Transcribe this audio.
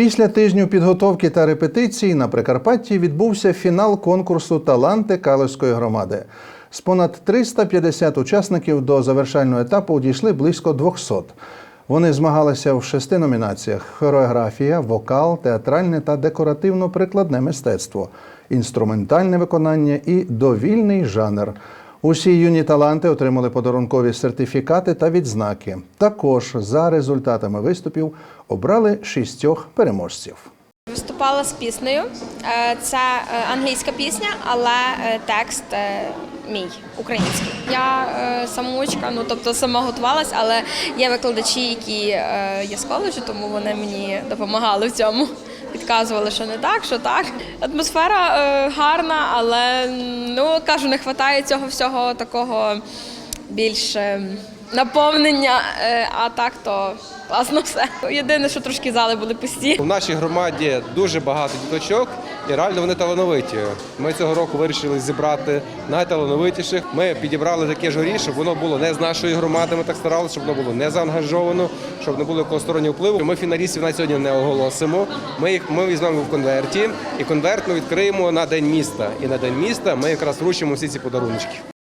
Після тижню підготовки та репетицій на Прикарпатті відбувся фінал конкурсу Таланти Калузької громади. З понад 350 учасників до завершального етапу дійшли близько 200. Вони змагалися в шести номінаціях: хореографія, вокал, театральне та декоративно-прикладне мистецтво, інструментальне виконання і довільний жанр. Усі юні таланти отримали подарункові сертифікати та відзнаки. Також за результатами виступів обрали шістьох переможців. Виступала з піснею. Е, Це е, англійська пісня, але е, текст мій український. Я самоучка, ну тобто сама готувалась, але є викладачі, які є з коледжу, тому вони мені допомагали в цьому. Підказували, що не так, що так. Атмосфера е, гарна, але ну кажу, не вистачає цього всього такого більш е, наповнення. е, А так то класно все. Єдине, що трошки зали були пусті. У нашій громаді дуже багато діточок, і реально вони талановиті. Ми цього року вирішили зібрати найталановитіших. Ми підібрали таке журі, щоб воно було не з нашої громади. Ми так старалися, щоб воно було не заангажовано, щоб не було якогось стороннього впливу. Ми фіналістів на сьогодні не оголосимо. Ми їх ми візьмемо в конверті, і конверт ми відкриємо на день міста. І на день міста ми якраз вручимо всі ці подарунки.